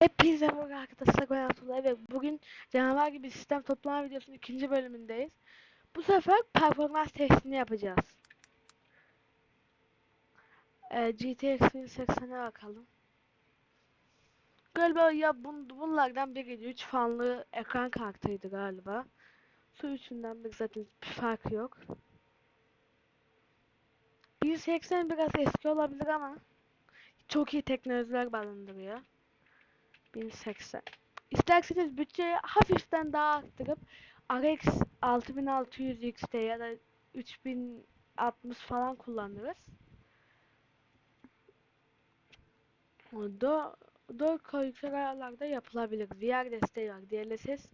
Hepinize merhaba arkadaşlar ben Abdullah ve bugün canavar gibi sistem toplama videosunun ikinci bölümündeyiz. Bu sefer performans testini yapacağız. Ee, GTX 1080'e bakalım. Galiba ya bun, bunlardan biri 3 fanlı ekran kartıydı galiba. Su üçünden bir zaten bir fark yok. 1080 biraz eski olabilir ama çok iyi teknolojiler barındırıyor. 1080. İsterseniz bütçeyi hafiften daha arttırıp RX 6600 XT ya da 3060 falan kullanırız. 4 4K yüksek ayarlarda yapılabilir. VR desteği var. DLSS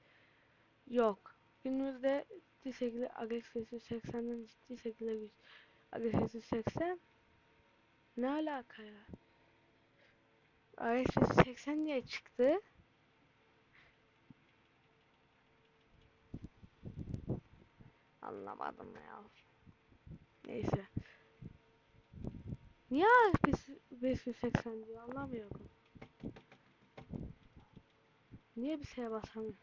yok. Günümüzde ciddi şekilde RX 580'den ciddi şekilde. RX 580 ne alaka ya? RX 580 niye çıktı? Anlamadım ya. Neyse. Niye RX 580 diyor anlamıyorum. Niye bir şeye basamıyorum?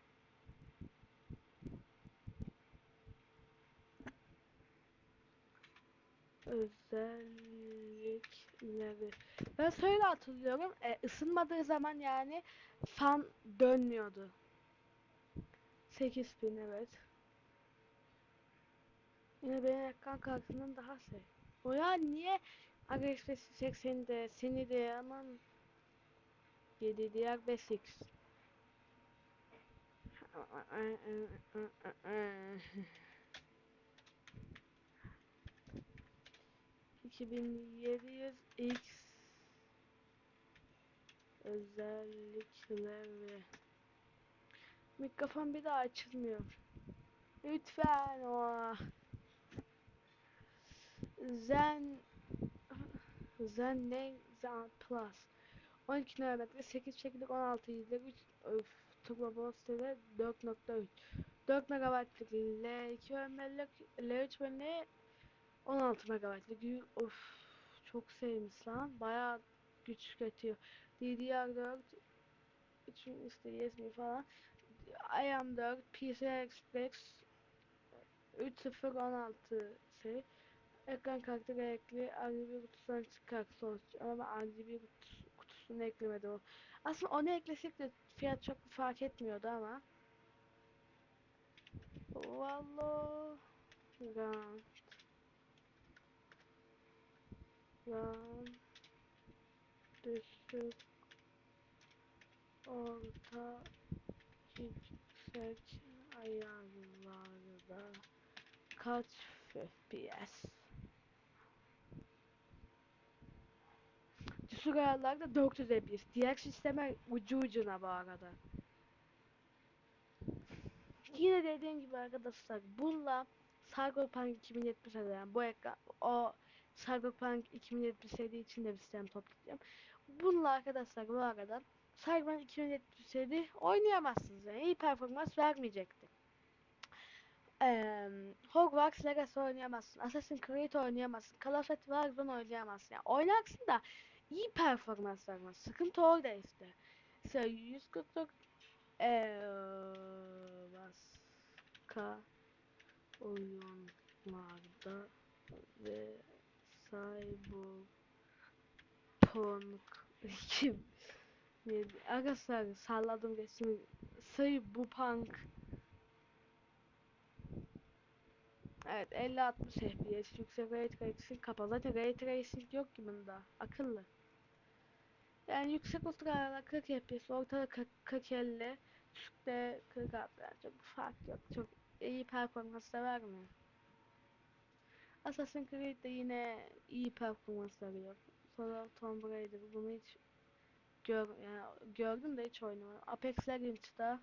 Özellikleri. Ben şöyle hatırlıyorum. E, ısınmadığı zaman yani fan dönmüyordu. 8000 evet. Yine benim ekran kartından daha şey. O ya niye RX 580'de seni de aman GDDR5X ...2700X... ...özellikleri... Mikrofon bir daha açılmıyor. Lütfen o. Zen... Zen ne? Zen Plus. 12 nöbetle 8 çekirdek 16 izle 3 öf Turbo Booster'de 4.3 4 MB'lık L2 bölümlük L3 bölümlüğü 16 MB'lık of çok sevmiş lan. Bayağı güç tüketiyor. DDR4 için işte USB falan. IM4 PCI Express 3.0.16 şey ekran kartı gerekli RGB kutusundan çıkar sonuç. Ama ben RGB kutusu, kutusunu eklemedim. O. Aslında onu eklesek de fiyat çok fark etmiyordu ama. Vallo Rant Rant Düşük Orta Yüksek ayarlarda Kaç FPS Düşük ayarlarda 400 FPS Diğer sisteme ucu ucuna bu arada Yine dediğim gibi arkadaşlar bununla Cyberpunk 2070 yani bu ekran o Cyberpunk 2070 seri için de bir sistem toplayacağım. Bununla arkadaşlar bu arada Cyberpunk 2070 seri oynayamazsınız yani iyi performans vermeyecektir. Ee, Hogwarts Legacy oynayamazsın, Assassin's Creed oynayamazsın, Call of Duty Warzone oynayamazsın. Yani oynarsın da iyi performans vermez. Sıkıntı orada işte. Mesela 144 ee, başka oyunlarda ve Cyberpunk 2007 Arkadaşlar salladım geçtim Cyberpunk. Evet 50-60 FPS yüksek ray tracing kapalı. Zaten ray tracing yok ki bunda. Akıllı. Yani yüksek ultralarda 40 FPS ortada 40 50 düşükte 40 yani çok fark yok. Çok iyi performans da vermiyor Assassin's Creed de yine iyi performans veriyor sonra Tomb Raider bunu hiç gör, yani gördüm de hiç oynamadım Apex Legends'da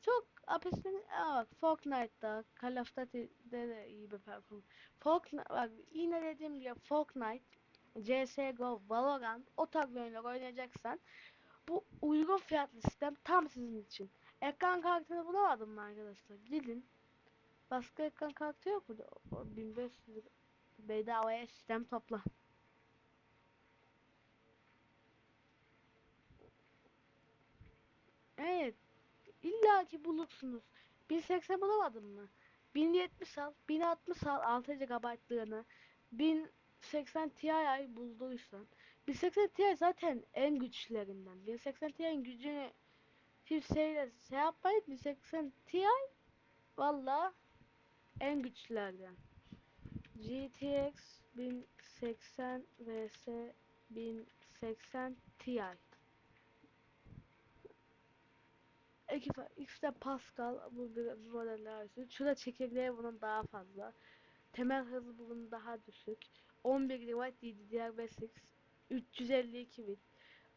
çok Apex'in bak Fortnite'da Call of Duty'de de iyi bir performans Fortnite bak yine dediğim gibi Fortnite CSGO, Valorant o tarz oyunlar oynayacaksan bu uygun fiyatlı sistem tam sizin için. Ekran kartını bulamadım mı arkadaşlar? Gidin. Başka ekran kartı yok? O 1500 bedavaya sistem topla. İlla ki bulursunuz. 1080 bulamadın mı? 1070 al, 1060 al 6 GB'lığını. 1080 Ti bulduysan. 1080 Ti zaten en güçlerinden. 1080 Ti'nin gücünü kimseyle şey yapmayın. 1080 Ti valla en güçlerden. GTX 1080 vs 1080 Ti. İki, ikisi de Pascal bu modeller arası. Şurada çekirdeği bunun daha fazla. Temel hızı bunun daha düşük. 11 GB DDR5X 352 bit.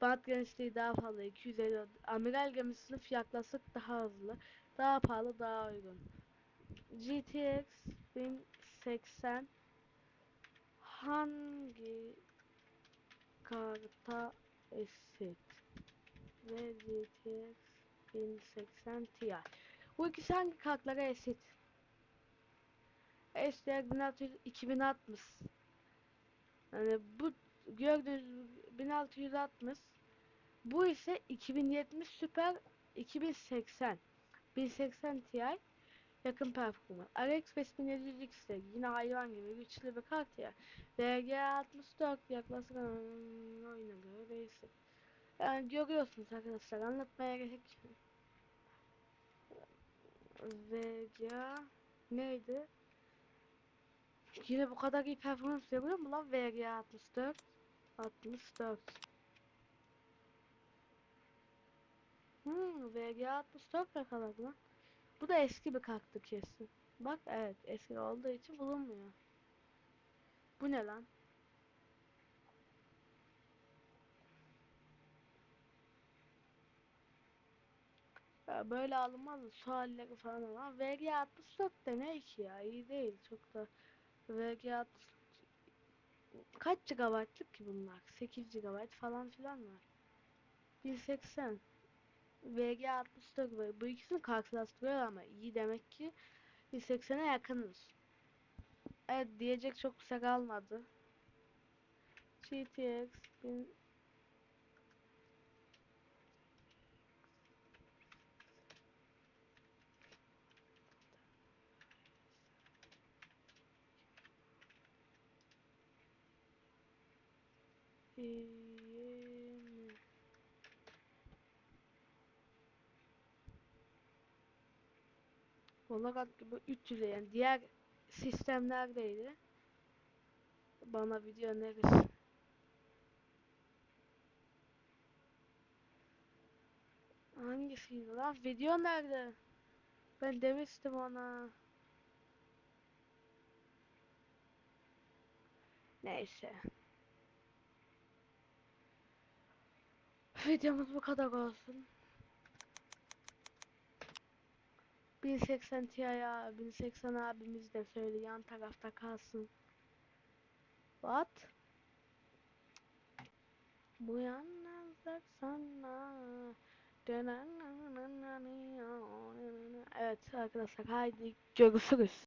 Band genişliği daha fazla 250. Amiral gemisi sınıf yaklaşık daha hızlı. Daha pahalı daha uygun. GTX 1080 hangi karta eşit? Ve GTX 1080 Ti. Bu ikisi hangi kartlara eşit? 1600 2060. Yani bu gördüğünüz 1660. Bu ise 2070 Super 2080. 1080 Ti yakın performans. RX 5700 X de yine hayvan gibi güçlü bir kart ya. VG 64 yaklaşık oyuna göre değişik. Yani görüyorsunuz arkadaşlar anlatmaya gerek yok. VGA neydi? Yine bu kadar iyi performans veriyor mu lan VGA 64? 64. Hmm, VGA 64 ne kadar lan? Bu da eski bir karttı kesin. Bak evet eski olduğu için bulunmuyor. Bu ne lan? Ya böyle alınmaz mı? Sualleri falan ama vergi 64 de ne ki ya? İyi değil. Çok da vergi 64 kaç GB'lık ki bunlar? 8 GB falan filan var. 180 VG69 var. Bu ikisini karşılaştırıyor ama iyi demek ki 180'e yakınız. Evet diyecek çok bir şey kalmadı. GTX 1000 Eee Olarak gibi 300 yani diğer sistemlerdeydi. Bana video önerisi. Hangisiydi lan? Video nerede? Ben demiştim ona. Neyse. Videomuz bu kadar olsun. 1080 Ti ya 1080 abimiz de söyle yan tarafta kalsın. What? Bu yalnızlık sana. Evet arkadaşlar haydi görüşürüz.